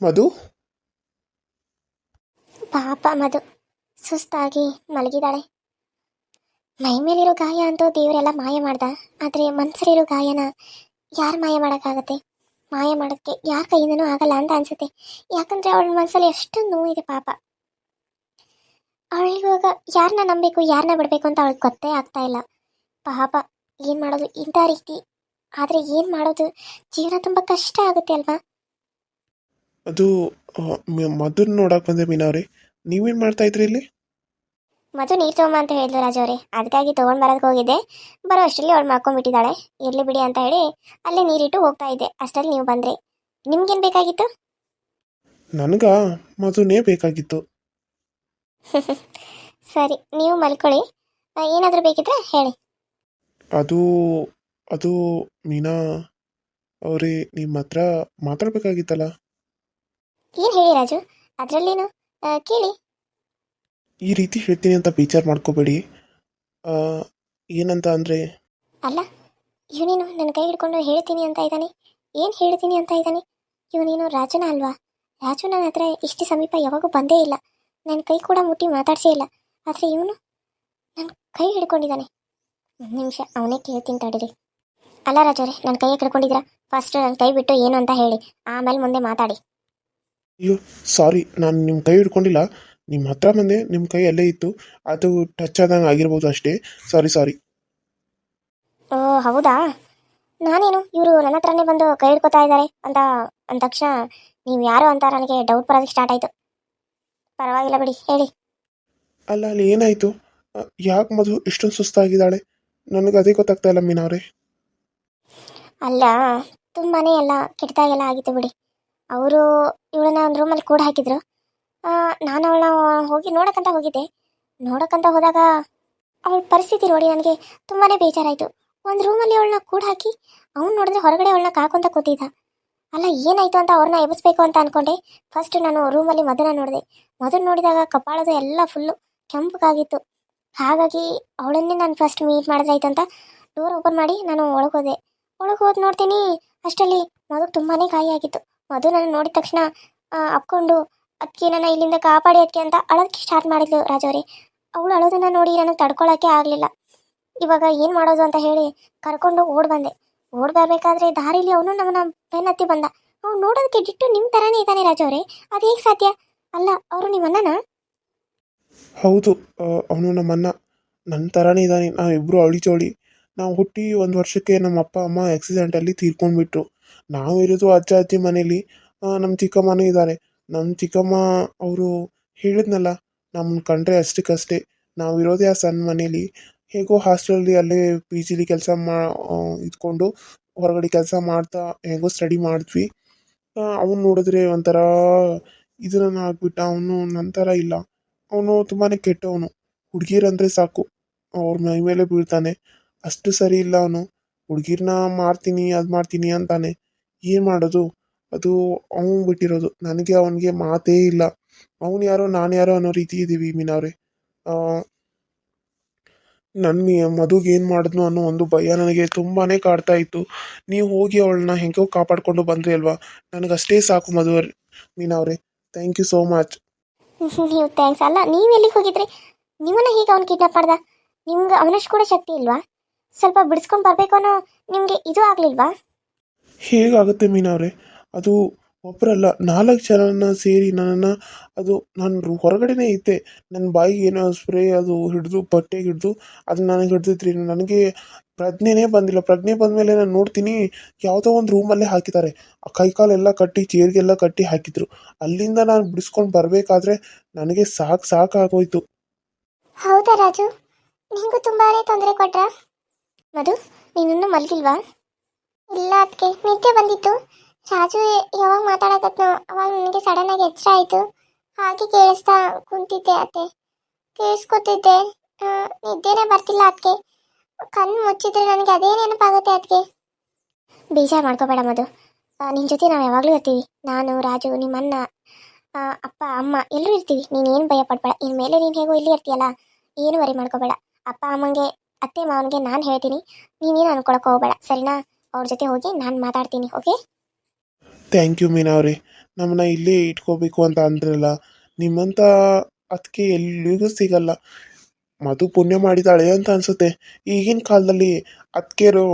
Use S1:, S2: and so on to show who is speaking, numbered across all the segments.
S1: ಮಧು?
S2: ಪಾಪ ಮಧು, ಸುಸ್ತಾಗಿ ಮಲಗಿದಾಳೆ ಮೈ ಮೇಲಿರೋ ಗಾಯ ಅಂತೂ ದೇವರೆಲ್ಲ ಮಾಯ ಮಾಡ್ದ, ಆದರೆ ಮನ್ಸಲ್ಲಿರೋ ಗಾಯನ ಯಾರು ಮಾಯ ಮಾಡೋಕ್ಕಾಗತ್ತೆ? ಮಾಯ ಮಾಡೋಕ್ಕೆ ಯಾರ ಕೈಯಿಂದನೂ ಆಗಲ್ಲ ಅಂತ ಅನ್ಸುತ್ತೆ. ಯಾಕಂದ್ರೆ ಅವಳ ಮನಸ್ಸಲ್ಲಿ ಎಷ್ಟು ನೋವಿದೆ ಪಾಪ. ಅವಳಿವಾಗ ಯಾರನ್ನ ನಂಬಬೇಕು ಯಾರನ್ನ ಬಿಡಬೇಕು ಅಂತ ಅವಳಿಗೆ ಗೊತ್ತೇ ಆಗ್ತಾ ಇಲ್ಲ. ಪಾಪ, ಏನು ಮಾಡೋದು ಇಂಥ ರೀತಿ. ಆದರೆ ಏನು ಮಾಡೋದು? ಜೀವನ ತುಂಬ ಕಷ್ಟ ಆಗುತ್ತೆ ಅಲ್ವಾ?
S1: ಅದು ಮಧುನ್ ನೋಡಕ್ ಬಂದೆ ಅವ್ರಿ. ನೀವೇನ್ ಮಾಡ್ತಾ ಇದ್ರಿ ಇಲ್ಲಿ?
S2: ಮಧು ನೀರು ತಗೊಂಬ ಅಂತ ಹೇಳಿದ್ರು ರಾಜು ಅವರೇ. ಅದಕ್ಕಾಗಿ ತೊಗೊಂಡು ಬರೋದಕ್ಕೆ ಹೋಗಿದ್ದೆ. ಬರೋ ಅಷ್ಟರಲ್ಲಿ ಅವಳು ಮಾಡ್ಕೊಂಡ್ಬಿಟ್ಟಿದ್ದಾಳೆ ಇರ್ಲಿ ಬಿಡಿ ಅಂತ ಹೇಳಿ ಅಲ್ಲೇ ನೀರಿಟ್ಟು ಹೋಗ್ತಾ ಇದ್ದೆ. ಅಷ್ಟರಲ್ಲಿ ನೀವು ಬಂದ್ರಿ. ನಿಮ್ಗೇನು ಬೇಕಾಗಿತ್ತು?
S1: ನನಗ? ಮಧುನೇ ಬೇಕಾಗಿತ್ತು.
S2: ಸರಿ ನೀವು ಮಲ್ಕೊಳ್ಳಿ. ಏನಾದರೂ ಬೇಕಿದ್ರೆ ಹೇಳಿ.
S1: ಅದು ಅದು ಮೀನಾ ಅವ್ರಿ ನಿಮ್ಮ ಹತ್ರ ಮಾತಾಡ್ಬೇಕಾಗಿತ್ತಲ್ಲ.
S2: ಏನು ಹೇಳಿ ರಾಜು? ಅದರಲ್ಲೇನು? ಕೇಳಿ.
S1: ಈ ರೀತಿ ಹೇಳ್ತೀನಿ ಅಂತ ಬೇಜಾರು ಮಾಡ್ಕೋಬೇಡಿ. ಆ, ಏನಂತ ಅಂದರೆ
S2: ಅಲ್ಲ ಇವನೇನು ನನ್ನ ಕೈ ಹಿಡ್ಕೊಂಡು ಹೇಳ್ತೀನಿ ಅಂತ ಇದ್ದಾನೆ? ಏನು ಹೇಳ್ತೀನಿ ಅಂತ ಇದ್ದಾನೆ? ಇವನೇನು ರಾಜುನ ಅಲ್ವಾ? ರಾಜು ನನ್ನ ಹತ್ರ ಇಷ್ಟು ಸಮೀಪ ಯಾವಾಗೂ ಬಂದೇ ಇಲ್ಲ. ನನ್ನ ಕೈ ಕೂಡ ಮುಟ್ಟಿ ಮಾತಾಡ್ಸೇ ಇಲ್ಲ. ಆದರೆ ಇವನು ನನ್ನ ಕೈ ಹಿಡ್ಕೊಂಡಿದ್ದಾನೆ. ಒಂದು ನಿಮಿಷ ಅವನೇ ಕೇಳ್ತೀನಿ ತಡೀರಿ. ಅಲ್ಲ ರಾಜವ್ರೆ ನನ್ನ ಕೈ ಹಿಡ್ಕೊಂಡಿದ್ರ ಫಸ್ಟ್ ನನ್ನ ಕೈ ಬಿಟ್ಟು ಏನು ಅಂತ ಹೇಳಿ. ಆಮೇಲೆ ಮುಂದೆ ಮಾತಾಡಿ.
S1: ಅಯ್ಯೋ ಸಾರಿ ನಾನು ನಿಮ್ಮ ಕೈ ಹಿಡ್ಕೊಂಡಿಲ್ಲ. ನಿಮ್ಮ ಹತ್ರ ಬಂದೆ ನಿಮ್ಮ ಕೈ ಅಲ್ಲೇ ಇತ್ತು. ಅದು ಟಚ್ ಆದಂಗೆ ಆಗಿರ್ಬೋದು ಅಷ್ಟೇ. ಸಾರಿ ಸಾರಿ.
S2: ಓ ಹೌದಾ? ನಾನೇನು ಇವರು ನನ್ನ ಹತ್ರನೇ ಬಂದು ಕೈ ಹಿಡ್ಕೊತಾ ಇದ್ದಾರೆ ಅಂತ ಅಂದ ತಕ್ಷಣ ನೀವು ಯಾರು ಅಂತ ನನಗೆ ಡೌಟ್ ಬರೋದಕ್ಕೆ ಸ್ಟಾರ್ಟ್ ಆಯಿತು. ಪರವಾಗಿಲ್ಲ ಬಿಡಿ ಹೇಳಿ.
S1: ಅಲ್ಲ ಅಲ್ಲಿ ಏನಾಯಿತು? ಯಾಕೆ ಮಧು ಇಷ್ಟೊಂದು ಸುಸ್ತಾಗಿದ್ದಾಳೆ? ನನಗೆ ಅದೇ ಗೊತ್ತಾಗ್ತಾ ಇಲ್ಲ ಮೀನವ್ರೆ
S2: ಅಲ್ಲ ತುಂಬಾನೇ ಎಲ್ಲ ಕೆಟ್ಟದಾಗೆಲ್ಲ ಆಗಿತ್ತು ಬಿಡಿ. ಅವರು ಇವಳನ್ನ ಒಂದು ರೂಮಲ್ಲಿ ಕೂಡ ಹಾಕಿದ್ರು. ನಾನು ಅವಳನ್ನ ಹೋಗಿ ನೋಡಕ್ಕಂತ ಹೋಗಿದ್ದೆ. ನೋಡಕ್ಕಂತ ಹೋದಾಗ ಅವಳ ಪರಿಸ್ಥಿತಿ ನೋಡಿ ನನಗೆ ತುಂಬಾ ಬೇಜಾರಾಯಿತು. ಒಂದು ರೂಮಲ್ಲಿ ಅವಳನ್ನ ಕೂಡ ಹಾಕಿ ಅವ್ನು ನೋಡಿದ್ರೆ ಹೊರಗಡೆ ಅವಳನ್ನ ಕಾಕೊಂತ ಕೂತಿದ್ದ. ಅಲ್ಲ, ಏನಾಯ್ತು ಅಂತ ಅವ್ರನ್ನ ಎಬ್ಬಿಸ್ಬೇಕು ಅಂತ ಅನ್ಕೊಂಡೆ. ಫಸ್ಟ್ ನಾನು ರೂಮಲ್ಲಿ ಮದನ ನೋಡಿದೆ. ಮದನ್ ನೋಡಿದಾಗ ಕಪಾಳದು ಎಲ್ಲ ಫುಲ್ಲು ಕೆಂಪಗಾಗಿತ್ತು. ಹಾಗಾಗಿ ಅವಳನ್ನೇ ನಾನು ಫಸ್ಟ್ ಮೀಟ್ ಮಾಡಿದ್ರಾಯ್ತು ಅಂತ ಡೋರ್ ಓಪನ್ ಮಾಡಿ ನಾನು ಒಳಗೆ ಹೋದೆ. ಒಳಗೆ ಹೋದ್ ನೋಡ್ತೀನಿ, ಅಷ್ಟರಲ್ಲಿ ಮದು ತುಂಬಾನೇ ಗಾಯ ಆಗಿತ್ತು. ಮಧು ನನ್ನ ನೋಡಿದ ತಕ್ಷಣ ಅಪ್ಕೊಂಡು ಅದಕ್ಕೆ ನನ್ನ ಇಲ್ಲಿಂದ ಕಾಪಾಡಿ ಅದಕ್ಕೆ ಅಂತ ಅಳೋದಕ್ಕೆ ಸ್ಟಾರ್ಟ್ ಮಾಡಿದ್ಲು ರಾಜವ್ರಿ ಅವಳು ಅಳೋದನ್ನ ನೋಡಿ ನನಗೆ ತಡ್ಕೊಳ್ಳೋಕ್ಕೆ ಆಗಲಿಲ್ಲ. ಇವಾಗ ಏನು ಮಾಡೋದು ಅಂತ ಹೇಳಿ ಕರ್ಕೊಂಡು ಓಡ್ ಬಂದೆ. ಓಡ್ ಬರಬೇಕಾದ್ರೆ ದಾರಿಲಿ ಅವನು ನಮ್ಮನ್ನ ಬೆನ್ನತ್ತಿ ಬಂದ. ಅವ್ನು ನೋಡೋದಕ್ಕೆ ಡಿಟ್ಟು ನಿಮ್ಮ ಥರನೇ ಇದ್ದಾನೆ ರಾಜವ್ರೆ ಅದು ಹೇಗೆ ಸಾಧ್ಯ? ಅಲ್ಲ, ಅವರು ನಿಮ್ಮನ್ನ
S1: ಹೌದು ಅವನು ನಮ್ಮನ್ನ ನನ್ನ ಥರನೇ ಇದ್ದಾನೆ. ನಾವಿಬ್ಬರು ಅವಳಿ ಜೋಳಿ ನಾವು ಹುಟ್ಟಿ ಒಂದು ವರ್ಷಕ್ಕೆ ನಮ್ಮ ಅಪ್ಪ, ಅಮ್ಮ ಆಕ್ಸಿಡೆಂಟಲ್ಲಿ ತೀರ್ಕೊಂಡ್ಬಿಟ್ರು. ನಾವು ಇರೋದು ಅಜ್ಜ ಅಜ್ಜಿ ಮನೇಲಿ ನಮ್ಮ ಚಿಕ್ಕಮ್ಮನೂ ಇದ್ದಾರೆ. ನಮ್ಮ ಚಿಕ್ಕಮ್ಮ ಅವರು ಹೇಳಿದ್ನಲ್ಲ ನಮ್ಮನ್ನು ಕಂಡ್ರೆ ಅಷ್ಟಕ್ಕಷ್ಟೇ. ನಾವು ಇರೋದೇ ಆ ಸಣ್ಣ ಮನೇಲಿ ಹೇಗೋ ಹಾಸ್ಟೆಲಲ್ಲಿ ಅಲ್ಲೇ ಪಿ ಜಿಲಿ ಕೆಲಸ ಮಾ ಇದ್ಕೊಂಡು ಹೊರಗಡೆ ಕೆಲಸ ಮಾಡ್ತಾ, ಹೇಗೋ ಸ್ಟಡಿ ಮಾಡಿದ್ವಿ. ಅವನು ನೋಡಿದ್ರೆ ಒಂಥರ ಇದನ್ನ ಆಗ್ಬಿಟ್ಟ, ಅವನು ನನ್ನ ಥರ ಇಲ್ಲ. ಅವನು ತುಂಬಾ ಕೆಟ್ಟವನು. ಹುಡುಗಿರಂದ್ರೆ ಸಾಕು. ಅವ್ರ ಮೈ ಮೇಲೆ ಬೀಳ್ತಾನೆ. ಅಷ್ಟು ಸರಿ ಇಲ್ಲ ಅವನು. ಹುಡುಗಿರನ್ನ ಮಾಡ್ತೀನಿ ಅದು ಮಾಡ್ತೀನಿ ಅಂತಾನೆ. ಏನು ಮಾಡೋದು? ಅದು ಅವನು ಬಿಟ್ಟಿರೋದು. ನನಗೆ ಅವನಿಗೆ ಮಾತೇ ಇಲ್ಲ. ಅವನು ಯಾರೋ, ನಾನು ಯಾರೋ ಅನ್ನೋ ರೀತಿ ಇದ್ದೀವಿ ಮೀನವ್ರೆ ನನ್ನ ಮದುಗೆ ಮಾಡಿದ್ನು ಅನ್ನೋ ಒಂದು ಭಯ ನನಗೆ ತುಂಬಾ ಕಾಡ್ತಾ ಇತ್ತು. ನೀವು ಹೋಗಿ ಅವಳನ್ನ ಹೆಂಗೋ ಕಾಪಾಡ್ಕೊಂಡು ಬಂದ್ರಿ ಅಲ್ವಾ? ನನಗಷ್ಟೇ ಸಾಕು ಮಧು ಮೀನವ್ರೆ ಥ್ಯಾಂಕ್ ಯು ಸೋ ಮಚ್
S2: ನೀವು ಥ್ಯಾಂಕ್ಸ್ ಅಲ್ಲ, ನೀವು ಎಲ್ಲಿಗೆ ಹೋಗಿದ್ರಿ? ನಿಮ್ಮನ್ನ ಹೀಗೆ ಅವ್ನು ಕಿಡ್ನಾಪ್ ಮಾಡ್ದ? ನಿಮ್ಗೆ ಅವನಷ್ಟು ಕೂಡ ಶಕ್ತಿ ಇಲ್ವಾ? ಸ್ವಲ್ಪ ಬಿಡಿಸ್ಕೊಂಡು ಬರಬೇಕು ಅನ್ನೋ ನಿಮಗೆ ಇದು ಆಗಲಿಲ್ವಾ?
S1: ಹೇಗಾಗುತ್ತೆ ಮೀನವ್ರೆ ಅದು ಒಬ್ಬರಲ್ಲ ನಾಲ್ಕು ಜನನ ಸೇರಿ ನನ್ನನ್ನು, ಅದು ನಾನು ಹೊರಗಡೆನೇ ಇದ್ದೆ. ನನ್ನ ಬಾಯಿಗೆ ಏನೋ ಸ್ಪ್ರೇ, ಅದು ಹಿಡಿದು ಬಟ್ಟೆಗೆ ಹಿಡಿದು ಅದು ನನಗೆ ಹಿಡ್ದಿದ್ರಿ. ನನಗೆ ಪ್ರಜ್ಞೆನೇ ಬಂದಿಲ್ಲ. ಪ್ರಜ್ಞೆ ಬಂದಮೇಲೆ ನಾನು ನೋಡ್ತೀನಿ, ಯಾವುದೋ ಒಂದು ರೂಮಲ್ಲೇ ಹಾಕಿದ್ದಾರೆ. ಆ ಕೈಕಾಲೆಲ್ಲ ಕಟ್ಟಿ, ಚೇರ್ಗೆಲ್ಲ ಕಟ್ಟಿ ಹಾಕಿದ್ರು. ಅಲ್ಲಿಂದ ನಾನು ಬಿಡಿಸ್ಕೊಂಡು ಬರಬೇಕಾದ್ರೆ ನನಗೆ ಸಾಕು ಸಾಕಾಗೋಯ್ತು
S2: ಹೌದಾ ರಾಜು? ನಿಂಗೂ ತುಂಬಾನೇ ತೊಂದರೆ ಕೊಟ್ರ? ಮಧು ನೀನು ಮಲಗಿಲ್ವಾ? ಇಲ್ಲ ಅದಕ್ಕೆ ನಿದ್ದೆ ಬಂದಿತ್ತು. ರಾಜು ಯಾವಾಗ ಮಾತಾಡಕತ್ನೋ, ಅವಾಗ ನನಗೆ ಸಡನ್ ಆಗಿ ಎಚ್ಚರ ಆಯಿತು. ಹಾಗೆ ಕೇಳಿಸ್ತಾ ಕುಂತಿದ್ದೆ ಅತ್ತೆ. ಕೇಳಿಸ್ಕೊತಿದ್ದೆ. ನಿದ್ದೆನೆ ಬರ್ತಿಲ್ಲ ಅದಕ್ಕೆ ಕಣ್ಣು ಮುಚ್ಚಿದ್ರೆ ನನಗೆ ಅದೇ ನೆನಪಾಗುತ್ತೆ ಅದಕ್ಕೆ ಬೇಜಾರು ಮಾಡ್ಕೋಬೇಡ ಮದು ನಿನ್ನ ಜೊತೆ ನಾವು ಯಾವಾಗಲೂ ಇರ್ತೀವಿ. ನಾನು, ರಾಜು ನಿಮ್ಮನ್ನ ಅಪ್ಪ, ಅಮ್ಮ, ಎಲ್ಲರೂ ಇರ್ತೀವಿ. ನೀನು ಏನು ಭಯ ಪಡ್ಬೇಡ. ಇನ್ಮೇಲೆ ನೀನು ಹೇಗೋ ಇಲ್ಲಿ ಇರ್ತೀಯಲ್ಲ, ಏನು ವರಿ ಮಾಡ್ಕೋಬೇಡ. ಅಪ್ಪ, ಅಮ್ಮಂಗೆ, ಅತ್ತೆ, ಮಾವನಿಗೆ ನಾನು ಹೇಳ್ತೀನಿ. ನೀನೇನು ಅನ್ಕೊಳಕ್ಕೆ ಹೋಗ್ಬೇಡ. ಸರಿನಾ? ಅವ್ರ ಜೊತೆ ಹೋಗಿ ನಾನು ಮಾತಾಡ್ತೀನಿ ಓಕೆ
S1: ಥ್ಯಾಂಕ್ ಯು ಮೀನಾ ಅವರೇ. ನಮ್ಮನ್ನ ಇಲ್ಲೇ ಇಟ್ಕೋಬೇಕು ಅಂತ ಅಂದ್ರಲ್ಲ, ನಿಮ್ಮಂತ ಅದಕ್ಕೆ ಎಲ್ಲಿಗೂ ಸಿಗಲ್ಲ. ಮಧು ಪುಣ್ಯ ಮಾಡಿದಾಳೆ ಅಂತ ಅನ್ಸುತ್ತೆ. ಈಗಿನ ಕಾಲದಲ್ಲಿ ಅದಕ್ಕೆರು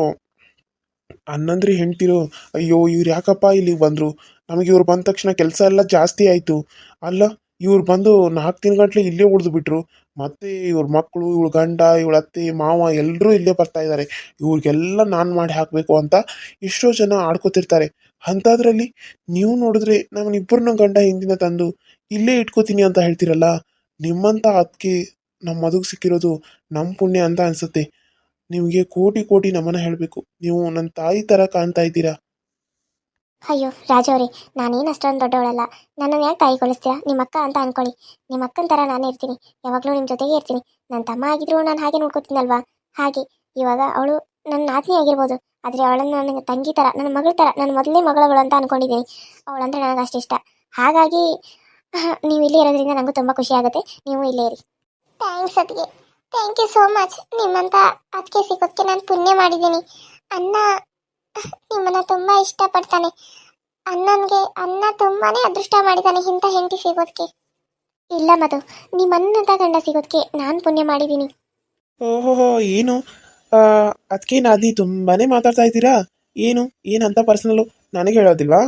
S1: ಅಣ್ಣಂದ್ರಿ, ಹೆಂಡ್ತಿರು, ಅಯ್ಯೋ, ಇವ್ರು ಯಾಕಪ್ಪ ಇಲ್ಲಿಗೆ ಬಂದರು? ನಮಗೆ ಇವ್ರು ಬಂದ ತಕ್ಷಣ ಕೆಲಸ ಎಲ್ಲ ಜಾಸ್ತಿ ಆಯಿತು. ಅಲ್ಲ ಇವ್ರು ಬಂದು ನಾಲ್ಕು ದಿನ ಗಂಟ್ಲೆ ಇಲ್ಲೇ ಉಳಿದು ಬಿಟ್ರು. ಮತ್ತೆ ಇವ್ರ ಮಕ್ಕಳು ಇವಳ ಗಂಡ, ಇವಳ ಅತ್ತೆ, ಮಾವ ಎಲ್ಲರೂ ಇಲ್ಲೇ ಬರ್ತಾ ಇದ್ದಾರೆ ಇವ್ರಿಗೆಲ್ಲ ನಾನು ಮಾಡಿ ಹಾಕಬೇಕು ಅಂತ ಎಷ್ಟೋ ಜನ ಆಡ್ಕೋತಿರ್ತಾರೆ. ಅಂಥದ್ರಲ್ಲಿ ನೀವು ನೋಡಿದ್ರೆ ನಮ್ಮನ್ನಿಬ್ಬರನ್ನ ಗಂಡ ಹಿಂದಿನ ತಂದು ಇಲ್ಲೇ ಇಟ್ಕೋತೀನಿ ಅಂತ ಹೇಳ್ತೀರಲ್ಲ? ನಿಮ್ಮಂಥ ಅದಕ್ಕೆ ನಮ್ಮ ಮದುವೆ ಸಿಕ್ಕಿರೋದು ನಮ್ಮ ಪುಣ್ಯ ಅಂತ ಅನ್ಸುತ್ತೆ. ನಿಮಗೆ ಕೋಟಿ ಕೋಟಿ ನಮನ ಹೇಳಬೇಕು. ನೀವು ನನ್ನ ತಾಯಿ ಥರ ಕಾಣ್ತಾ ಇದ್ದೀರಾ?
S2: ಅಯ್ಯೋ ರಾಜವ್ರಿ ನಾನೇನು ಅಷ್ಟೊಂದು ದೊಡ್ಡವಳಲ್ಲ. ನನ್ನನ್ನು ಯಾಕೆ ತಾಯಿ ಕೊಳಿಸ್ತೀರಾ ನಿಮ್ಮ ಅಕ್ಕ ಅಂತ ಅನ್ಕೊಳ್ಳಿ. ನಿಮ್ಮ ಅಕ್ಕನ ಥರ ನಾನೇ ಇರ್ತೀನಿ. ಯಾವಾಗಲೂ ನಿಮ್ಮ ಜೊತೆಗೆ ಇರ್ತೀನಿ. ನನ್ನ ತಮ್ಮ ಆಗಿದ್ರು ನಾನು ಹಾಗೆ ನೋಡ್ಕೋತೀನಲ್ವಾ ಹಾಗೆ, ಇವಾಗ ಅವಳು ನನ್ನ ನಾದಿನಿ ಆಗಿರ್ಬೋದು. ಆದರೆ ಅವಳನ್ನು ನನಗೆ ತಂಗಿ ಥರ ನನ್ನ ಮಗಳ ಥರ ನನ್ನ ಮೊದಲನೇ ಮಗಳವಳು ಅಂತ ಅನ್ಕೊಂಡಿದ್ದೀನಿ. ಅವಳಂದ್ರೆ ನನಗೆ ಅಷ್ಟು ಇಷ್ಟ. ಹಾಗಾಗಿ, ನೀವು ಇಲ್ಲಿ ಇರೋದ್ರಿಂದ ನನಗೂ ತುಂಬ ಖುಷಿ ಆಗುತ್ತೆ. ನೀವು ಇಲ್ಲೇ ಇರಿ. ಥ್ಯಾಂಕ್ಸ್ ಅದಕ್ಕೆ ಥ್ಯಾಂಕ್ ಯು ಸೋ ಮಚ್ ನಿಮ್ಮಂತ ಅದಕ್ಕೆ ಸಿಗೋದಕ್ಕೆ ನಾನು ಪುಣ್ಯ ಮಾಡಿದ್ದೀನಿ. ಅನ್ನ ನಿಮ್ಮನ್ನ ತುಂಬ ಇಷ್ಟಪಡ್ತಾನೆ. ಅಣ್ಣನಿಗೆ ಅನ್ನ ತುಂಬಾನೇ ಅದೃಷ್ಟ ಮಾಡಿದ್ದಾನೆ ಇಂಥ ಹೆಂಡತಿ ಸಿಗೋದಕ್ಕೆ ಇಲ್ಲ ಮಧು ನಿಮ್ಮನ್ನದ ಗಂಡ ಸಿಗೋದಕ್ಕೆ ನಾನು ಪುಣ್ಯ ಮಾಡಿದ್ದೀನಿ
S1: ಓಹೋ ಏನು? ಅದಕ್ಕೆ ನಾದಿ ತುಂಬಾನೇ ಮಾತಾಡ್ತಾ ಇದ್ದೀರಾ? ಏನು ಏನಂತ ಪರ್ಸನಲ್ಲು ನನಗೆ ಹೇಳೋದಿಲ್ವಾ?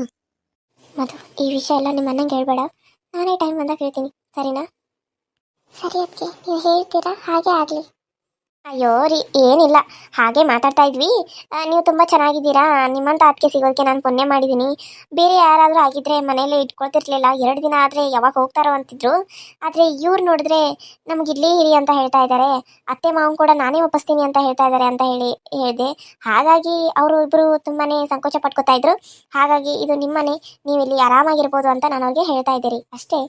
S2: ಮಧು ಈ ವಿಷಯ ಎಲ್ಲ ನಿಮ್ಮ ಅಣ್ಣಂಗೆ ಹೇಳಬೇಡ. ನಾನೇ ಟೈಮ್ ಬಂದಾಗ ಹೇಳ್ತೀನಿ. ಸರಿನಾ? ಸರಿ ಅದಕ್ಕೆ ನೀವು ಹೇಳ್ತೀರಾ? ಹಾಗೆ ಆಗಲಿ. ಅಯ್ಯೋ ರೀ, ಏನಿಲ್ಲ. ಹಾಗೆ ಮಾತಾಡ್ತಾ ಇದ್ವಿ. ನೀವು ತುಂಬ ಚೆನ್ನಾಗಿದ್ದೀರಾ? ನಿಮ್ಮಂತ ಅದಕ್ಕೆ ಸಿಗೋದಕ್ಕೆ ನಾನು ಪುಣ್ಯ ಮಾಡಿದ್ದೀನಿ ಬೇರೆ ಯಾರಾದರೂ ಆಗಿದ್ರೆ ಮನೇಲಿ ಇಟ್ಕೊಳ್ತಿರ್ಲಿಲ್ಲ. ಎರಡು ದಿನ ಆದರೆ ಯಾವಾಗ ಹೋಗ್ತಾರೋ ಅಂತಿದ್ರು. ಆದರೆ ಇವ್ರು ನೋಡಿದ್ರೆ ನಮ್ಗೆ ಇಲ್ಲಿ ಇರಿ ಅಂತ ಹೇಳ್ತಾ ಇದ್ದಾರೆ ಅತ್ತೆ ಮಾವನ್ ಕೂಡ ನಾನೇ ಒಪ್ಪಿಸ್ತೀನಿ ಅಂತ ಹೇಳ್ತಾ ಇದ್ದಾರೆ ಅಂತ ಹೇಳಿ, ಹೇಳಿದೆ. ಹಾಗಾಗಿ ಅವರು ಇಬ್ಬರು ತುಂಬಾ ಸಂಕೋಚ ಪಟ್ಕೋತಾ ಇದ್ರು. ಹಾಗಾಗಿ ಇದು ನಿಮ್ಮನೆ. ನೀವು ಇಲ್ಲಿ ಆರಾಮಾಗಿರ್ಬೋದು ಅಂತ ನಾನು ಅವ್ರಿಗೆ ಹೇಳ್ತಾ ಇದ್ದೀರಿ. ಅಷ್ಟೇ.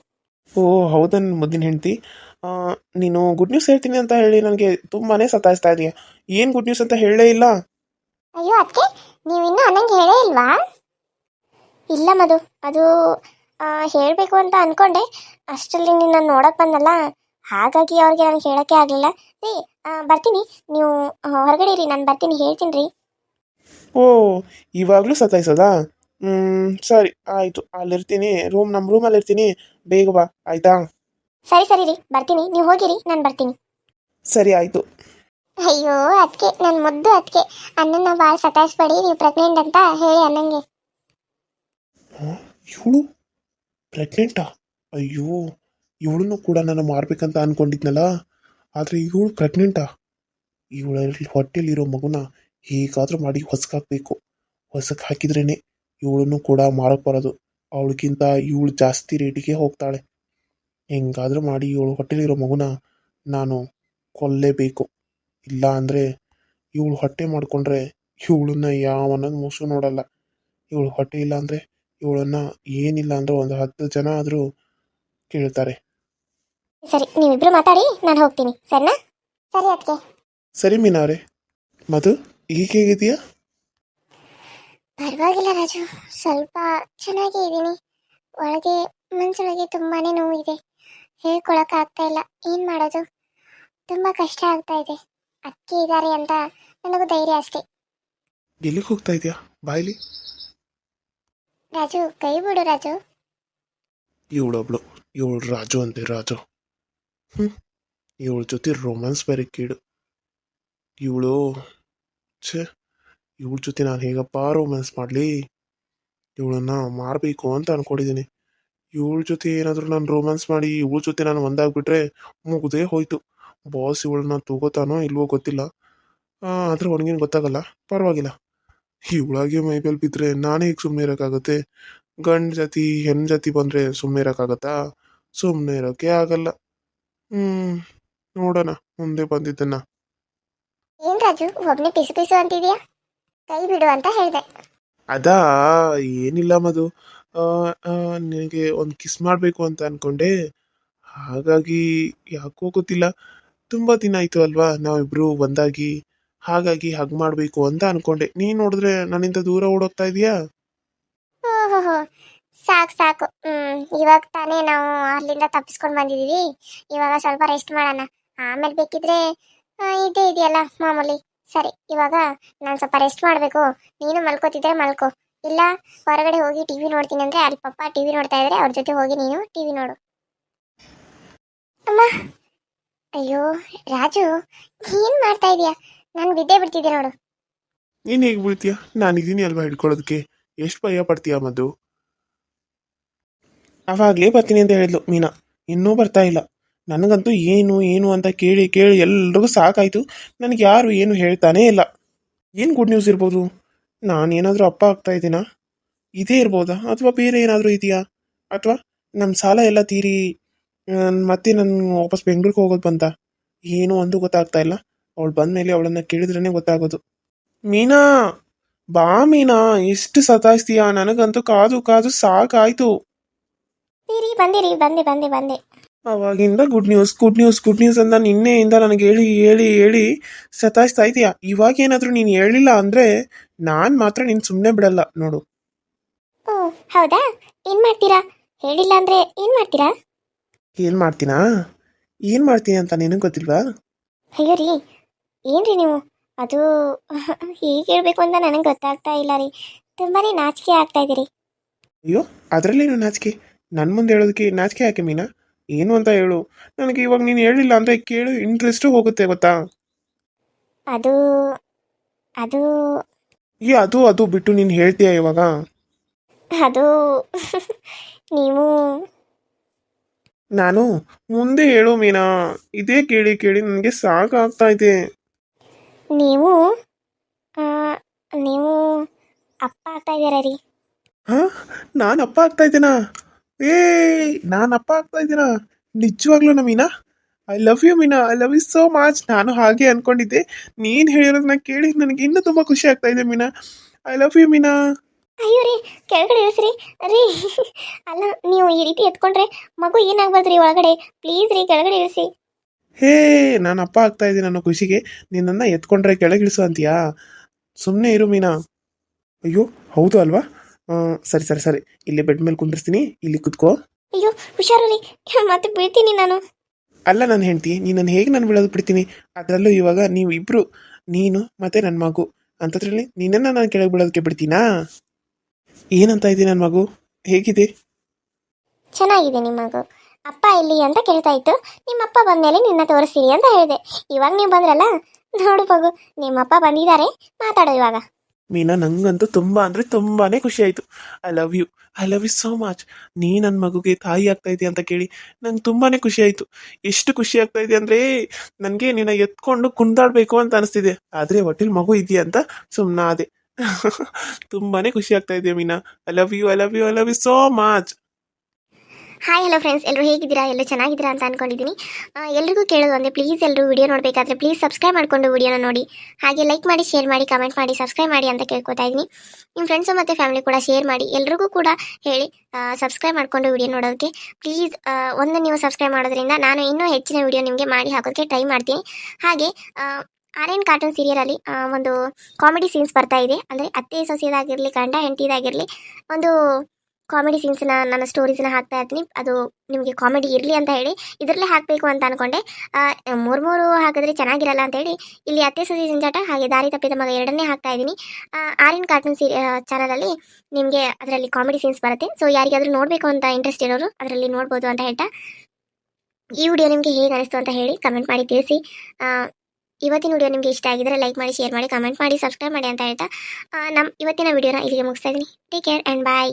S1: ಓ ಹೌದಾ ನನ್ನ ಮುದ್ದಿನ ಹೆಂಡತಿ. ನೀನು ಗುಡ್ ನ್ಯೂಸ್ ಹೇಳ್ತೀನಿ ಅಂತ ಹೇಳಿ ನನಗೆ ತುಂಬಾನೇ ಸತಾಯಿಸ್ತಾ ಇದೆಯಾ. ಏನು ಗುಡ್ ನ್ಯೂಸ್ ಅಂತ ಹೇಳೇ ಇಲ್ಲ?
S2: ಅಯ್ಯೋ ಅದಕ್ಕೆ ನೀವು ಇನ್ನೂ ಅನ್ನಂಗೆ ಹೇಳೇ ಇಲ್ವಾ? ಇಲ್ಲ ಮಧು ಅದು ಹೇಳಬೇಕು ಅಂತ ಅನ್ಕೊಂಡೆ. ಅಷ್ಟರಲ್ಲಿ ನಿನ್ನ ನೋಡಕ್ ಬಂದಲ್ಲ ಹಾಗಾಗಿ ಅವ್ರಿಗೆ ನನಗೆ ಹೇಳಕ್ಕೆ ಆಗಲಿಲ್ಲ. ರೀ ಆ, ಬರ್ತೀನಿ. ನೀವು ಆ, ಹೊರಗಡೆ ಇರಿ ನಾನು ಬರ್ತೀನಿ ಹೇಳ್ತೀನಿ ರೀ.
S1: ಓ ಇವಾಗಲೂ ಸತಾಯಿಸೋದಾ? ಸರಿ ಆಯಿತು. ಅಲ್ಲಿರ್ತೀನಿ. ರೂಮ್ ನಮ್ಮ ರೂಮಲ್ಲಿ ಇರ್ತೀನಿ ಬೇಗ ಬಾ ಆಯಿತಾ?
S2: ಸರಿ ಸರಿ ರೀ. ಬರ್ತೀನಿ. ನೀವು ಹೋಗಿರಿ ನಾನು ಬರ್ತೀನಿ.
S1: ಸರಿ ಆಯಿತು.
S2: ಅಯ್ಯೋ ಅದಕ್ಕೆ ನನ್ನ ಮುದ್ದು ಅದಕ್ಕೆ ಅಣ್ಣನ ಭಾಳ ಸತಾಯಿಸ್ಬೇಡಿ ನೀವು ಪ್ರೆಗ್ನೆಂಟ್ ಅಂತ ಹೇಳಿ ಅನ್ನಂಗೆ.
S1: ಇವಳು ಪ್ರೆಗ್ನೆಂಟಾ ಅಯ್ಯೋ ಇವಳನ್ನು ಕೂಡ ನಾನು ಮಾರ್ಬೇಕಂತ ಅನ್ಕೊಂಡಿದ್ನಲ್ಲ? ಆದರೆ ಇವಳು ಪ್ರೆಗ್ನೆಂಟಾ ಇವಳ ಹೊಟ್ಟೆಲಿರೋ ಮಗುನ ಹೇಗಾದ್ರೂ ಮಾಡಿ ಹೊಸಕಾಕ್ಬೇಕು. ಹೊಸಕ್ಕೆ ಹಾಕಿದ್ರೇ ಇವಳನ್ನು ಕೂಡ ಮಾರಕ್ಕೆ ಬರೋದು. ಅವಳಿಗಿಂತ ಇವಳು ಜಾಸ್ತಿ ರೇಟಿಗೆ ಹೋಗ್ತಾಳೆ. ಹೆಂಗಾದ್ರೂ ಮಾಡಿ ಇವಳು ಹೊಟ್ಟೆಲಿರೋ ಮಗುನ ನಾನು ಕೊಲ್ಲೇಬೇಕು. ಇಲ್ಲ ಅಂದರೆ ಇವಳು ಹೊಟ್ಟೆ ಮಾಡಿಕೊಂಡ್ರೆ ಇವಳನ್ನ ಯಾವನ ಮುಸು ನೋಡಲ್ಲ. ಇವಳು ಹೊಟ್ಟೆ ಇಲ್ಲ ಅಂದರೆ ಇವಳನ್ನ ಏನಿಲ್ಲ ಅಂದ್ರೆ ಒಂದು ಹತ್ತು ಜನ ಆದರೂ ಕೇಳ್ತಾರೆ.
S2: ಸರಿ ನೀವಿಬ್ರು ಮಾತಾಡಿ ನಾನು ಹೋಗ್ತೀನಿ. ಸರಿನಾ? ಸರಿ ಅದಕ್ಕೆ
S1: ಸರಿ ಮೀನಾವ್ರೆ ಮಧು ಈಗ ಹೇಗಿದೆಯಾ
S2: ಪರವಾಗಿಲ್ಲ ರಾಜು. ಸ್ವಲ್ಪ ಚೆನ್ನಾಗೇ ಇದ್ದೀನಿ. ಒಳಗೆ ಮನಸ್ಸೊಳಗೆ ತುಂಬಾನೇ ನೋವಿದೆ. ಹೇಳ್ಕೊಳಕ್ ಆಗ್ತಾ ಇಲ್ಲ. ಏನು ಮಾಡೋದು? ತುಂಬಾ ಕಷ್ಟ ಆಗ್ತಾ ಇದೆ. ಅಕ್ಕಿ ಇದ್ದಾರೆ ಅಂತ ನನಗೂ ಧೈರ್ಯ ಅಷ್ಟೇ.
S1: ಎಲ್ಲಿಗೆ ಹೋಗ್ತಾ ಇದೆಯಾ? ಬಾಯ್ಲಿ?
S2: ರಾಜು ಕೈ ಬಿಡು ರಾಜು.
S1: ಇವಳೊಬ್ಳು. ಇವಳು ರಾಜು ಅಂತೆ ರಾಜು. ಹ್ಞೂ ಇವಳ ಜೊತೆ ರೊಮ್ಯಾನ್ಸ್ ಬೇರೆ ಕೀಡು ಇವಳು ಛೇ. ಇವಳ ಜೊತೆ ನಾನು ಹೇಗಪ್ಪ ರೋಮ್ಯಾನ್ಸ್ ಮಾಡಲಿ? ಇವಳನ್ನು ಮಾರಬೇಕು ಅಂತ ಅಂದ್ಕೊಂಡಿದ್ದೀನಿ ಇವಳ ಜೊತೆ ಏನಾದರೂ ನಾನು ರೋಮ್ಯಾನ್ಸ್ ಮಾಡಿ ಇವಳ ಜೊತೆ ನಾನು ಒಂದಾಗ್ಬಿಟ್ರೆ ಮುಗ್ದೇ ಹೋಯ್ತು. ಬಾಸ್ ಇವಳನ್ನ ತಗೋತಾನೋ ಇಲ್ವೋ ಗೊತ್ತಿಲ್ಲ. ಆದರೆ ಅವನಿಗೇನು ಗೊತ್ತಾಗಲ್ಲ. ಪರವಾಗಿಲ್ಲ. ಇವಳಾಗೆ ಮೈಬೇಲ್ ಬಿದ್ದರೆ ನಾನೇ ಈಗ ಸುಮ್ಮನೆ ಇರೋಕ್ಕಾಗುತ್ತೆ? ಗಂಡ ಜಾತಿ ಹೆಣ್ಣು ಜಾತಿ ಬಂದರೆ ಸುಮ್ಮನೆ ಇರೋಕ್ಕಾಗತ್ತಾ? ಸುಮ್ಮನೆ ಇರೋಕ್ಕೆ ಆಗಲ್ಲ. ಹ್ಞೂ ನೋಡೋಣ. ಮುಂದೆ ಬಂದಿದ್ದನ್ನ.
S2: ಏನ್ ರಾಜು ಒಬ್ಬನೇ ಪಿಸು ಪಿಸು ಅಂತಿದ್ಯಾ? ಕೈ ಬಿಡು ಅಂತ ಹೇಳಿದೆ.
S1: ಅದಾ? ಏನಿಲ್ಲ ಮಧು. ನಿನಗೆ ಒಂದು ಕಿಸ್ ಮಾಡಬೇಕು ಅಂತ ಅನ್ಕೊಂಡೆ. ಹಾಗಾಗಿ ಯಾಕೋ ಗೊತ್ತಿಲ್ಲ. ತುಂಬ ದಿನ ಆಯಿತು ಅಲ್ವಾ? ನಾವಿಬ್ರು ಒಂದಾಗಿ ಹಾಗಾಗಿ ಹಗ್ ಮಾಡಬೇಕು ಅಂತ ಅನ್ಕೊಂಡೆ. ನೀನು ನೋಡಿದ್ರೆ ನನ್ನಿಂದ ದೂರ ಓಡೋಗ್ತಾ ಇದೀಯಾ?
S2: ಓಹೋ ಸಾಕು ಸಾಕು. ಹ್ಮ್ ಇವಾಗ ತಾನೇ ನಾವು ಅಲ್ಲಿಂದ ತಪ್ಪಿಸ್ಕೊಂಡು ಬಂದಿದೀವಿ. ಇವಾಗ ಸ್ವಲ್ಪ ರೆಸ್ಟ್ ಮಾಡೋಣ. ಆಮೇಲೆ ಬೇಕಿದ್ರೆ ಆ, ಇದೇ ಇದೆಯಲ್ಲ ಮಾಮೂಲಿ. ಸರಿ, ಇವಾಗ ನಾನು ಸ್ವಲ್ಪ ರೆಸ್ಟ್ ಮಾಡಬೇಕು. ನೀನು ಮಲ್ಕೋತಿದ್ರೆ ಮಲ್ಕೋ. ಇಲ್ಲ, ಹೊರಗಡೆ ಹೋಗಿ ಟಿವಿ ನೋಡ್ತೀನಿ ಅಂದರೆ ಅಲ್ಲಿ ಪಪ್ಪ ಟಿವಿ ನೋಡ್ತಾ ಇದ್ರೆ ಅವ್ರ ಜೊತೆ ಹೋಗಿ ನೀನು ಟಿವಿ ನೋಡು. ಅಮ್ಮ! ಅಯ್ಯೋ, ರಾಜು, ಏನು ಮಾಡ್ತಾ ಇದೀಯಾ? ನಾನು ಬಿದ್ದೇ ಬಿಡ್ತಿದ್ದೆ ನೋಡು.
S1: ನೀನು ಹೇಗೆ ನಾನು ನಾನಿದ್ದೀನಿ ಅಲ್ವಾ ಹಿಡ್ಕೊಳ್ಳೋದಕ್ಕೆ? ಎಷ್ಟು ಭಯ ಪಡ್ತೀಯ ಮದ್ದು? ಅವಾಗಲೇ ಬರ್ತೀನಿ ಅಂತ ಹೇಳಿದ್ಲು ಮೀನಾ. ಇನ್ನೂ ಬರ್ತಾ ಇಲ್ಲ. ನನಗಂತೂ ಏನು ಏನು ಅಂತ ಕೇಳಿ ಕೇಳಿ ಎಲ್ರಿಗೂ ಸಾಕಾಯಿತು. ನನಗೆ ಯಾರು ಏನು ಹೇಳ್ತಾನೇ ಇಲ್ಲ. ಏನು ಗುಡ್ ನ್ಯೂಸ್ ಇರ್ಬೋದು? ನಾನೇನಾದರೂ ಅಪ್ಪ ಆಗ್ತಾ ಇದ್ದೀನಾ? ಇದೇ ಇರ್ಬೋದಾ? ಅಥವಾ ಬೇರೆ ಏನಾದರೂ ಇದೆಯಾ? ಅಥವಾ ನಮ್ಮ ಸಾಲ ಎಲ್ಲ ತೀರಿ ಮತ್ತೆ ನಾನು ವಾಪಸ್ ಬೆಂಗ್ಳೂರಿಗೆ ಹೋಗೋದು ಬಂತ? ಏನು ಒಂದು ಗೊತ್ತಾಗ್ತಾ ಇಲ್ಲ. ಅವಳು ಬಂದಮೇಲೆ ಅವಳನ್ನು ಕೇಳಿದ್ರೇ ಗೊತ್ತಾಗೋದು. ಮೀನಾ! ಬಾ ಮೀನಾ! ಎಷ್ಟು ಸತಾಯಿಸ್ತೀಯಾ? ನನಗಂತೂ ಕಾದು ಕಾದು ಸಾಕಾಯ್ತು.
S2: ಬಂದಿರಿ, ಬಂದೆ ಬಂದೆ ಬಂದೆ.
S1: ಅವಾಗಿಂದ good news good news good news ಅಂತ ನಿನ್ನೆಯಿಂದ ನನಗೆ ಹೇಳಿ ಹೇಳಿ ಹೇಳಿ ಸತಾಯಿಸ್ತಾ ಇದೀಯ ಇವಾಗ ಏನಾದರೂ ನೀನು ಹೇಳಿಲ್ಲ ಅಂದರೆ ನಾನು ಮಾತ್ರ ನೀನು ಸುಮ್ಮನೆ ಬಿಡಲ್ಲ ನೋಡು.
S2: ಓ ಹೌದಾ? ಏನು ಮಾಡ್ತೀರಾ? ಹೇಳಿಲ್ಲ ಅಂದ್ರೆ ಏನು ಮಾಡ್ತೀರಾ?
S1: ಏನು ಮಾಡ್ತೀನಾ? ಏನು ಮಾಡ್ತೀನಿ ಅಂತ ನಿನಗೆ ಗೊತ್ತಿಲ್ವಾ?
S2: ಅಯ್ಯೋ ರೀ ಏನ್ರಿ ನೀವು? ಅದು ಹೀಗೆ ಹೇಳ್ಬೇಕು ಅಂತ ನನಗೆ ಗೊತ್ತಾಗ್ತಾ ಇಲ್ಲ ರೀ. ತುಂಬಾ ನಾಚಿಕೆ ಆಗ್ತಾ ಇದೀರಿ
S1: ಅಯ್ಯೋ ಅದರಲ್ಲೇನು ನಾಚಿಕೆ? ನನ್ನ ಮುಂದೆ ಹೇಳೋದಕ್ಕೆ ನಾಚಿಕೆ ಯಾಕೆ ಮೀನಾ? ಏನು ಅಂತ ಹೇಳು. ನನಗೆ ಇವಾಗ ನೀನು ಹೇಳಿಲ್ಲ ಅಂದರೆ ಕೇಳು ಇಂಟ್ರೆಸ್ಟು ಹೋಗುತ್ತೆ ಗೊತ್ತಾ?
S2: ಅದು ಅದು.
S1: ಈ ಅದು ಅದು ಬಿಟ್ಟು ನೀನು ಹೇಳ್ತೀಯಾ ಇವಾಗ?
S2: ಅದು ನೀವು.
S1: ನಾನು ಮುಂದೆ ಹೇಳು ಮೀನಾ. ಇದೇ ಕೇಳಿ ಕೇಳಿ ನನಗೆ ಸಾಕಾಗ್ತಾ ಇದೆ.
S2: ನೀವು ಆ, ನೀವು ಅಪ್ಪ ಆಗ್ತಾ ಇದ್ದೀರಾ ರೀ?
S1: ಹಾ? ನಾನು ಅಪ್ಪ ಆಗ್ತಾ ಇದ್ದೀನಾ? ಏ ನಾನು ಅಪ್ಪ ಆಗ್ತಾ ಇದ್ದೀನಾ? ನಿಜವಾಗ್ಲೂ Meena? I love you Meena. I love you so much ನಾನು ಹಾಗೆ ಅನ್ಕೊಂಡಿದ್ದೆ. ನೀನು ಹೇಳಿರೋದನ್ನ ಕೇಳಿ ನನಗೆ ಇನ್ನೂ ತುಂಬ ಖುಷಿ ಆಗ್ತಾ ಇದೆ Meena. I love you Meena.
S2: ಅಯ್ಯೋ ರೀ ಕೆಳಗಡೆ ಇಳಿಸ್ರಿ. ರೀ ಅಲ್ಲ ನೀವು ಈ ರೀತಿ ಎತ್ಕೊಂಡ್ರೆ ಮಗು ಏನಾಗ್ಬಾರ್ದು ರೀ ಒಳಗಡೆ? ಪ್ಲೀಸ್ ರೀ ಕೆಳಗಡೆ ಇಳಿಸಿ.
S1: ಹೇ ನಾನು ಅಪ್ಪ ಆಗ್ತಾ ಇದ್ದೀನಿ ಅನ್ನೋ ಖುಷಿಗೆ ನಿನ್ನನ್ನು ಎತ್ಕೊಂಡ್ರೆ ಕೆಳಗಿಳಿಸು ಅಂತೀಯಾ? ಸುಮ್ಮನೆ ಇರು ಮೀನಾ. ಅಯ್ಯೋ ಹೌದು ಅಲ್ವಾ? ಸರಿ ಸರಿ ಸರಿ. ಇಲ್ಲಿ ಬೆಡ್ ಮೇಲೆ ಕುಂದಿರ್ತೀನಿ ಇಲ್ಲಿ ಕುತ್ಕೋ.
S2: ಅಯ್ಯೋ ಹುಷಾರು ರೀ ಮತ್ತೆ ಬೀಳ್ತೀನಿ ನಾನು.
S1: ಅಲ್ಲ ನಾನು ನೀ ನಾನು ಹೇಗೆ ನಾನು ಬಿಡೋದು ಬಿಡ್ತೀನಿ? ಅದರಲ್ಲೂ ಇವಾಗ ನೀವು ಇಬ್ರು ನೀನು ಮತ್ತೆ ನನ್ನ ಮಗು. ಅಂತದ್ರಲ್ಲಿ ನಿನ್ನನ್ನು ನಾನು ಕೆಳಗೆ ಬಿಡೋದಕ್ಕೆ ಬಿಡ್ತೀನಾ? ಏನಂತ ಇದ್ದೀನಿ ನನ್ನ ಮಗು? ಹೇಗಿದೆ?
S2: ಚೆನ್ನಾಗಿದೆ ನಿಮ್ಮ ಮಗು. ಅಪ್ಪ ಇಲ್ಲಿ ಅಂತ ಕೇಳ್ತಾ ಇತ್ತು. ನಿಮ್ಮ ಅಪ್ಪ ಬಂದ್ಮೇಲೆ ನಿನ್ನ ತೋರಿಸ್ತೀನಿ ಅಂತ ಹೇಳಿದೆ. ಇವಾಗ ನೀವು ಬಂದ್ರಲ್ಲ? ನೋಡು ಮಗು ನಿಮ್ಮಪ್ಪ ಬಂದಿದ್ದಾರೆ. ಮಾತಾಡೋ ಇವಾಗ.
S1: ಮೀನಾ, ನಂಗಂತೂ ತುಂಬಾ ಅಂದ್ರೆ ತುಂಬಾನೇ ಖುಷಿ ಆಯ್ತು. I love you I love you so much ನೀ ನನ್ನ ಮಗುಗೆ ತಾಯಿ ಆಗ್ತಾ ಇದೆಯಾ ಅಂತ ಕೇಳಿ ನಂಗೆ ತುಂಬಾನೇ ಖುಷಿ ಆಯ್ತು. ಎಷ್ಟು ಖುಷಿ ಆಗ್ತಾ ಇದೆ ಅಂದ್ರೆ ನನಗೆ ನಿನ್ನ ಎತ್ಕೊಂಡು ಕುಂದಾಡ್ಬೇಕು ಅಂತ ಅನಿಸ್ತಿದೆ. ಆದ್ರೆ ಒಟ್ಟಿಲ್ ಮಗು ಇದೆಯಾ ಅಂತ ಸುಮ್ಮನಾದೆ ತುಂಬಾನೇ ತುಂಬಾ ಖುಷಿ ಆಗ್ತಾ ಇದೆ Meena. I love you I love you I love you so much
S2: hi hello friends ಎಲ್ಲರೂ ಹೇಗಿದ್ದೀರಾ? ಎಲ್ಲರೂ ಚೆನ್ನಾಗಿದ್ದೀರಾ ಅಂತ ಅನ್ಕೊಂಡಿದ್ದೀನಿ. ಆ, ಎಲ್ರಿಗೂ ಕೇಳೋದು ಅಂದರೆ ಪ್ಲೀಸ್ ಎಲ್ಲರೂ ವಿಡಿಯೋ ನೋಡಬೇಕಾದ್ರೆ ಪ್ಲೀಸ್ ಸಬ್ಸ್ಕ್ರೈಬ್ ಮಾಡಿಕೊಂಡು ವಿಡಿಯೋನ ನೋಡಿ. ಹಾಗೆ ಲೈಕ್ ಮಾಡಿ ಶೇರ್ ಮಾಡಿ ಕಮೆಂಟ್ ಮಾಡಿ ಸಬ್ಸ್ಕ್ರೈಬ್ ಮಾಡಿ ಅಂತ ಕೇಳ್ಕೊತಾ ಇದ್ದೀನಿ. ನಿಮ್ಮ ಫ್ರೆಂಡ್ಸು ಮತ್ತು ಫ್ಯಾಮಿಲಿ ಕೂಡ ಶೇರ್ ಮಾಡಿ. ಎಲ್ರಿಗೂ ಕೂಡ ಹೇಳಿ ಸಬ್ಸ್ಕ್ರೈಬ್ ಮಾಡಿಕೊಂಡು ವಿಡಿಯೋ ನೋಡೋದಕ್ಕೆ. ಪ್ಲೀಸ್ ಒಂದು ನೀವು ಸಬ್ಸ್ಕ್ರೈಬ್ ಮಾಡೋದ್ರಿಂದ ನಾನು ಇನ್ನೂ ಹೆಚ್ಚಿನ ವಿಡಿಯೋ ನಿಮಗೆ ಮಾಡಿ ಹಾಕೋದಕ್ಕೆ ಟ್ರೈ ಮಾಡ್ತೀನಿ. ಹಾಗೆ ಆರ್ಯನ್ ಕಾರ್ಟೂನ್ ಸೀರಿಯಲಲ್ಲಿ ಒಂದು ಕಾಮಿಡಿ ಸೀನ್ಸ್ ಬರ್ತಾ ಇದೆ. ಅಂದರೆ ಅತ್ತೆ ಸೊಸೆದಾಗಿರಲಿ ಗಂಡ ಹೆಂಡತಿದಾಗಿರಲಿ ಒಂದು ಕಾಮಿಡಿ ಸೀನ್ಸ್ನ ನನ್ನ ಸ್ಟೋರೀಸ್ನ ಹಾಕ್ತಾ ಇರ್ತೀನಿ. ಅದು ನಿಮಗೆ ಕಾಮಿಡಿ ಇರಲಿ ಅಂತ ಹೇಳಿ, ಇದರಲ್ಲೇ ಹಾಕಬೇಕು ಅಂತ ಅನ್ಕೊಂಡೆ. ಮೂರು ಮೂರು ಹಾಕಿದ್ರೆ ಚೆನ್ನಾಗಿರಲ್ಲ ಅಂತ ಹೇಳಿ, ಇಲ್ಲಿ ಅತ್ತೆ ಸಸಿ ಜಂಜಾಟ ಹಾಗೆ ದಾರಿ ತಪ್ಪಿದ ಮಗ ಎರಡನ್ನೇ ಹಾಕ್ತಾ ಇದ್ದೀನಿ. ಆರ್ಯನ್ ಕಾರ್ಟೂನ್ ಸೀ ಚಾನಲಲ್ಲಿ ನಿಮಗೆ ಅದರಲ್ಲಿ ಕಾಮಿಡಿ ಸೀನ್ಸ್ ಬರುತ್ತೆ. ಸೊ ಯಾರಿಗಾದರೂ ನೋಡಬೇಕು ಅಂತ ಇಂಟ್ರೆಸ್ಟ್ ಇರೋರು ಅದರಲ್ಲಿ ನೋಡ್ಬೋದು ಅಂತ ಹೇಳ್ತಾ. ಈ ವಿಡಿಯೋ ನಿಮಗೆ ಹೇಗೆ ಅನಿಸ್ತು ಅಂತ ಹೇಳಿ ಕಮೆಂಟ್ ಮಾಡಿ ತಿಳಿಸಿ. ಇವತ್ತಿನ ವಿಡಿಯೋ ನಿಮಗೆ ಇಷ್ಟ ಆಗಿದ್ರೆ ಲೈಕ್ ಮಾಡಿ ಶೇರ್ ಮಾಡಿ ಕಮೆಂಟ್ ಮಾಡಿ ಸಬ್ಸ್ಕ್ರೈಬ್ ಮಾಡಿ ಅಂತ ಹೇಳ್ತಾ. ನಮ್ಮ ಇವತ್ತಿನ ವಿಡಿಯೋನ ಇಲ್ಲಿಗೆ ಮುಗಿಸ್ತಾ ಇದ್ದೀನಿ. Take care and bye